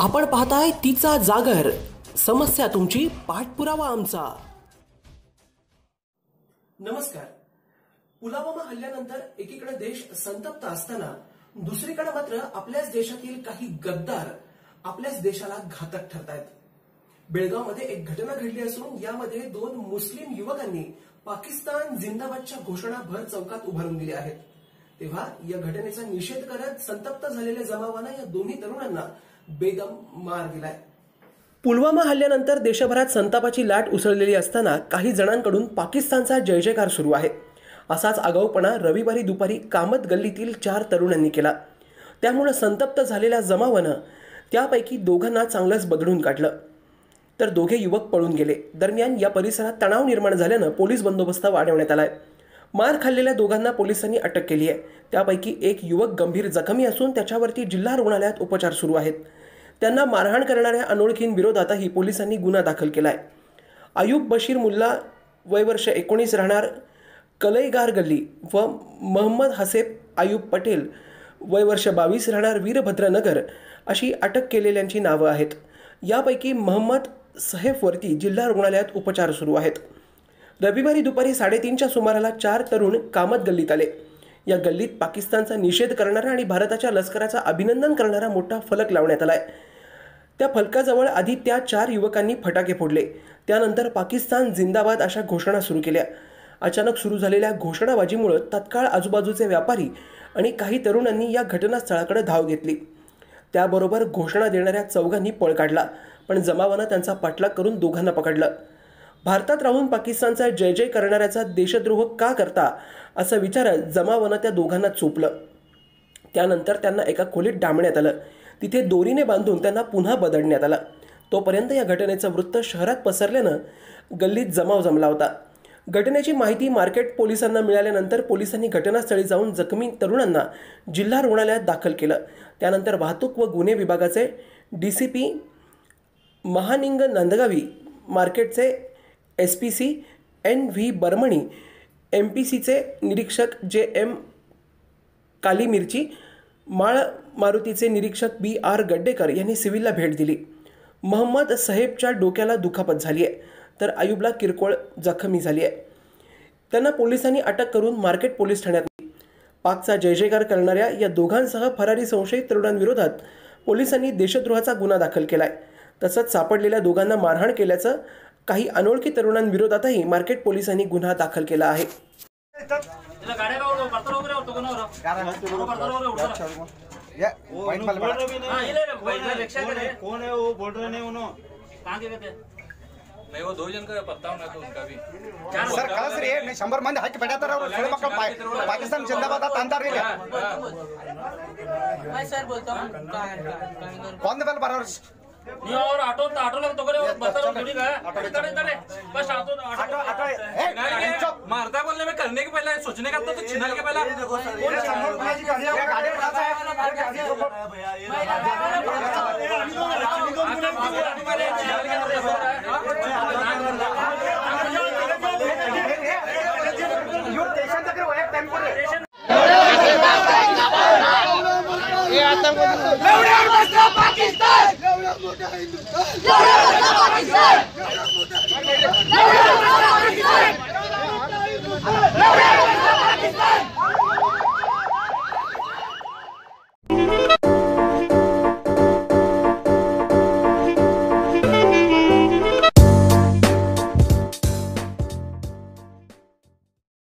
आपण पाहताय तिचा जागर. समस्या तुमची पाठपुरावा आमचा. नमस्कार. पुलवामा हल्ल्यानंतर एकीकडे देश संतप्त असताना दुसरीकडे मात्र आपल्याच देशातील काही गद्दार आपल्याच देशाला घातक ठरतायत. बेळगावमध्ये एक घटना घडली असून यामध्ये दोन मुस्लिम युवकांनी पाकिस्तान जिंदाबादच्या घोषणा भर चौकात उभारून दिल्या आहेत. तेव्हा या घटनेचा निषेध करत संतप्त झालेल्या जमावानं या दोन्ही तरुणांना बेदम मार दिलाय पुलवामा हल्ल्यानंतर देशभरात संतापाची लाट उसळलेली असताना काही जणांकडून पाकिस्तानचा जय जयकार सुरू आहे. असाच आगाऊपणा रविवारी दुपारी कामत गल्लीतील चार तरुणांनी केला. त्यामुळं संतप्त झालेल्या जमावानं त्यापैकी दोघांना चांगलंच बदलून काढलं. तर दोघे युवक पळून गेले. दरम्यान या परिसरात तणाव निर्माण झाल्यानं पोलीस बंदोबस्त वाढवण्यात आला आहे मार खाल्लेल्या दोघांना पोलिसांनी अटक केली आहे. त्यापैकी एक युवक गंभीर जखमी असून त्याच्यावरती जिल्हा रुग्णालयात उपचार सुरू आहेत. त्यांना मारहाण करणाऱ्या अनोळखींविरोधातही पोलिसांनी गुन्हा दाखल केला आहे अयूब बशीर मुल्ला वय वर्ष एकोणीस राहणार कलईगार गल्ली व महम्मद हसेब आयूब पटेल वय वर्ष बावीस राहणार वीरभद्रनगर अशी अटक केलेल्यांची नावं आहेत. यापैकी महम्मद सहेफवरती जिल्हा रुग्णालयात उपचार सुरू आहेत. रविवारी दुपारी साडेतीनच्या सुमाराला चार तरुण कामत गल्लीत आले. या गल्लीत पाकिस्तानचा निषेध करणारा आणि भारताच्या लष्कराचा अभिनंदन करणारा मोठा फलक लावण्यात आलाय. त्या फलकाजवळ आधी त्या चार युवकांनी फटाके फोडले. त्यानंतर पाकिस्तान जिंदाबाद अशा घोषणा सुरू केल्या. अचानक सुरू झालेल्या घोषणाबाजीमुळं तत्काळ आजूबाजूचे व्यापारी आणि काही तरुणांनी या घटनास्थळाकडे धाव घेतली. त्याबरोबर घोषणा देणाऱ्या चौघांनी पळ काढला पण जमावानं त्यांचा पाठलाग करून दोघांना पकडलं. भारतात राहून पाकिस्तानचा जय जय करणाऱ्याचा देशद्रोह का करता असं विचारत जमावानं त्या दोघांना चोपलं. त्यानंतर त्यांना एका खोलीत डांबण्यात आलं. तिथे दोरीने बांधून त्यांना पुन्हा बदडण्यात आलं. तोपर्यंत या घटनेचं वृत्त शहरात पसरल्यानं गल्लीत जमाव जमला होता. घटनेची माहिती मार्केट पोलिसांना मिळाल्यानंतर पोलिसांनी घटनास्थळी जाऊन जखमी तरुणांना जिल्हा रुग्णालयात दाखल केलं. त्यानंतर वाहतूक व गुन्हे विभागाचे D C P Mahaning Nandgavi मार्केटचे S P C N V Barmani M P सीचे निरीक्षक जे एम काली मिरची माळ मारुतीचे निरीक्षक बी आर गड्डेकर यांनी सिव्हिलला भेट दिली. महम्मद साहेबच्या डोक्याला दुखापत झाली आहे तर आयुबला किरकोळ जखमी झाली आहे. त्यांना पोलिसांनी अटक करून मार्केट पोलीस ठाण्यात पाकचा जय जयकार करणाऱ्या या दोघांसह फरारी संशयित तरुणांविरोधात पोलिसांनी देशद्रोहाचा गुन्हा दाखल केला आहे तसंच सापडलेल्या दोघांना मारहाण केल्याचं काही अनोळखी तरुणांविरोधातही मार्केट पोलिसांनी गुन्हा दाखल केला आहे नहीं वो दो जन का पता होना तो उनका भी सर खरंच रे मी मंद हाकी पेट्यात पाकिस्तान बोलता कौन दबल बराबर कहाँ है? ಒಂದ್ ಮೇಲೆ ಬರೋರು ನೀವು ಅವ್ರು ಆಟೋ ಆಟೋಲಾಗ ತಗೋರಿ ಅವ್ರು ಬರ್ತಾರ ಅವ್ರು ದುಡಿಗ ಇದ್ದಾರೆ ಇದ್ದಾರೆ ಫಸ್ಟ್ ಆಟೋ ಆಟೋ ಆಟೋ ಏ, नहीं, चुप. मारता बोलने में करने के पहले सोचने का था तो छिनाल के पहले ये एवढ्या मोठा पाकिस्तान एवढा मोठा हिंदुस्थान एवढा मोठा पाकिस्तान एवढा मोठा पाकिस्तान